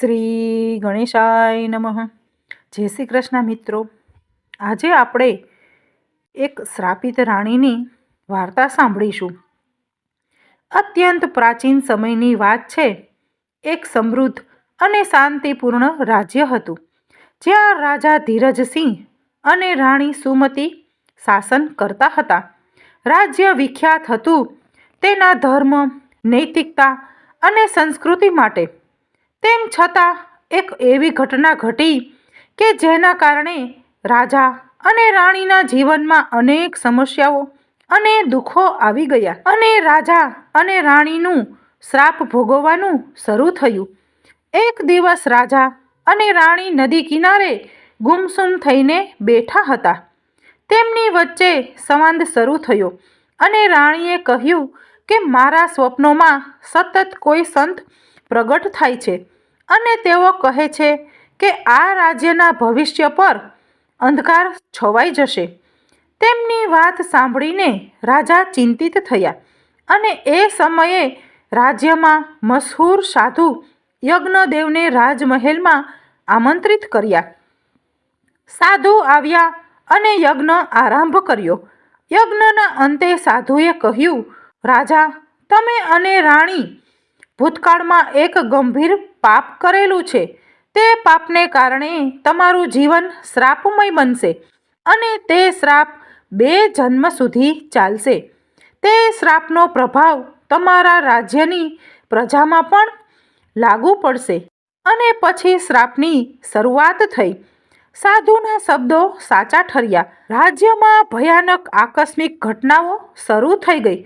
શ્રી ગણેશાય નમઃ. જય શ્રી કૃષ્ણ મિત્રો. આજે આપણે એક શ્રાપિત રાણીની વાર્તા સાંભળીશું. અત્યંત પ્રાચીન સમયની વાત છે. એક સમૃદ્ધ અને શાંતિપૂર્ણ રાજ્ય હતું, જ્યાં રાજા ધીરજસિંહ અને રાણી સુમતી શાસન કરતા હતા. રાજ્ય વિખ્યાત હતું તેના ધર્મ, નૈતિકતા અને સંસ્કૃતિ માટે તેમ છતાં એક એવી ઘટના ઘટી કે જેના કારણે રાજા અને રાણીના જીવનમાં અનેક સમસ્યાઓ અને દુઃખો આવી ગયા અને રાજા અને રાણીનું શ્રાપ ભોગવવાનું શરૂ થયું. એક દિવસ રાજા અને રાણી નદી કિનારે ગુમસુમ થઈને બેઠા હતા. તેમની વચ્ચે સંવાદ શરૂ થયો અને રાણીએ કહ્યું કે, મારા સ્વપ્નોમાં સતત કોઈ સંત પ્રગટ થાય છે. અને તેઓ કહે છે કે આ રાજ્યના ભવિષ્ય પર અંધકાર છવાઈ જશે. તેમની વાત સાંભળીને રાજા ચિંતિત થયા અને એ સમયે રાજ્યમાં મશહૂર સાધુ યજ્ઞદેવને રાજમહેલમાં આમંત્રિત કર્યા. સાધુ આવ્યા અને યજ્ઞ આરંભ કર્યો. યજ્ઞના અંતે સાધુએ કહ્યું, રાજા, તમે અને રાણી ભૂતકાળમાં એક ગંભીર પાપ કરેલું છે. તે પાપને કારણે તમારું જીવન શ્રાપમય બનશે અને તે શ્રાપ બે જન્મ સુધી ચાલશે. તે શ્રાપનો પ્રભાવ તમારા રાજ્યની પ્રજામાં પણ લાગુ પડશે અને પછી શ્રાપની શરૂઆત થઈ. સાધુના શબ્દો સાચા ઠર્યા. રાજ્યમાં ભયાનક આકસ્મિક ઘટનાઓ શરૂ થઈ ગઈ.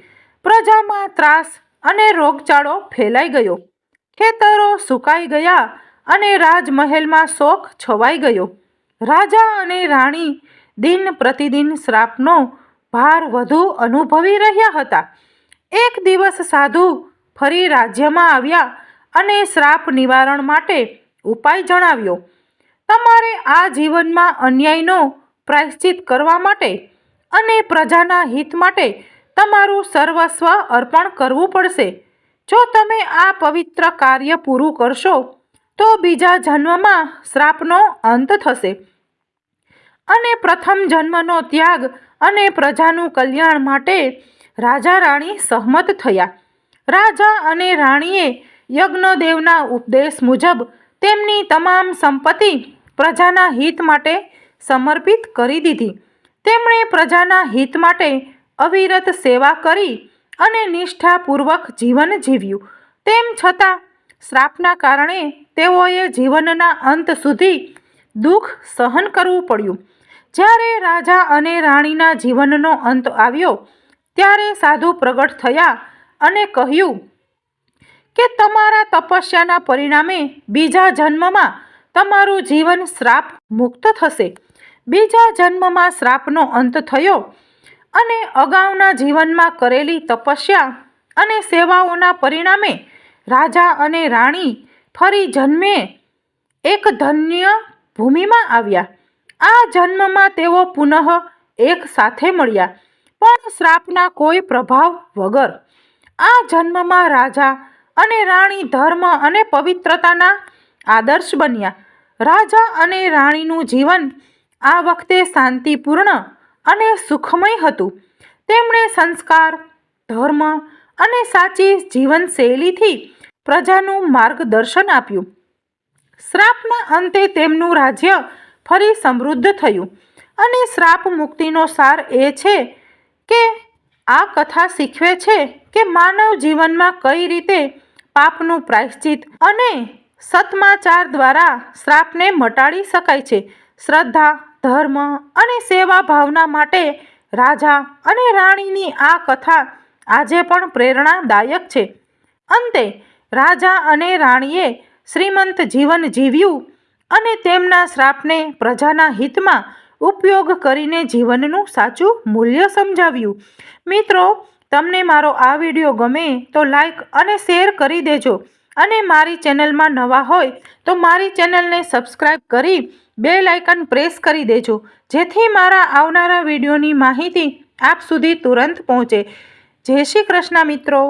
પ્રજામાં ત્રાસ અને રોગચાળો ફેલાઈ ગયો. ખેતરો સુકાઈ ગયા અને રાજમહેલમાં શોક છવાઈ ગયો. રાજા અને રાણી દિન પ્રતિદિન શ્રાપનો ભાર વધુ અનુભવી રહ્યા હતા. એક દિવસ સાધુ ફરી રાજ્યમાં આવ્યા અને શ્રાપ નિવારણ માટે ઉપાય જણાવ્યો. તમારે આ જીવનમાં અન્યાયનો પ્રાયશ્ચિત કરવા માટે અને પ્રજાના હિત માટે તમારું સર્વસ્વ અર્પણ કરવું પડશે. જો તમે આ પવિત્ર કાર્ય પૂરું કરશો, તો બીજા જન્મમાં શ્રાપનો અંત થશે. અને પ્રથમ જન્મનો ત્યાગ અને પ્રજાનું કલ્યાણ માટે રાજા રાણી સહમત થયા. રાજા અને રાણીએ યજ્ઞદેવના ઉપદેશ મુજબ તેમની તમામ સંપત્તિ પ્રજાના હિત માટે સમર્પિત કરી દીધી. તેમણે પ્રજાના હિત માટે અવિરત સેવા કરી અને નિષ્ઠાપૂર્વક જીવન જીવ્યું. તેમ છતાં, શ્રાપના કારણે તેઓએ જીવનના અંત સુધી દુઃખ સહન કરવું પડ્યું. જ્યારે રાજા અને રાણીના જીવનનો અંત આવ્યો, ત્યારે સાધુ પ્રગટ થયા અને કહ્યું કે તમારા તપસ્યાના પરિણામે બીજા જન્મમાં તમારું જીવન શ્રાપ મુક્ત થશે. બીજા જન્મમાં શ્રાપનો અંત થયો અને અગાઉના જીવનમાં કરેલી તપસ્યા અને સેવાઓના પરિણામે રાજા અને રાણી ફરી જન્મે એક ધન્ય ભૂમિમાં આવ્યા. આ જન્મમાં તેઓ પુનઃ એક સાથે મળ્યા, પણ શ્રાપના કોઈ પ્રભાવ વગર. આ જન્મમાં રાજા અને રાણી ધર્મ અને પવિત્રતાના આદર્શ બન્યા. રાજા અને રાણીનું જીવન આ વખતે શાંતિપૂર્ણ અને સુખમય હતું. તેમણે સંસ્કાર, ધર્મ અને સાચી જીવનશૈલીથી પ્રજાનું માર્ગદર્શન આપ્યું. શ્રાપના અંતે તેમનું રાજ્ય ફરી સમૃદ્ધ થયું અને શ્રાપ મુક્તિનો સાર એ છે કે આ કથા શીખવે છે કે માનવ જીવનમાં કઈ રીતે પાપનું પ્રાયશ્ચિત અને સત્માચાર દ્વારા શ્રાપને મટાડી શકાય છે. શ્રદ્ધા ધર્મ અને સેવા ભાવના માટે રાજા અને રાણીની આ કથા આજે પણ પ્રેરણાદાયક છે. અંતે રાજા અને રાણીએ શ્રીમંત જીવન જીવ્યું અને તેમના શ્રાપને પ્રજાના હિતમાં ઉપયોગ કરીને જીવનનું સાચું મૂલ્ય સમજાવ્યું. મિત્રો, તમને મારો આ વીડિયો ગમે તો લાઈક અને શેર કરી દેજો. અને મારી ચેનલમાં નવા હોય તો મારી ચેનલને સબસ્ક્રાઈબ કરી બે લાઇકન પ્રેસ કરી દેજો. જેથી મારા આવનારા વિડીયોની માહિતી આપ સુધી તુરંત પહોંચે. જય શ્રી કૃષ્ણ મિત્રો.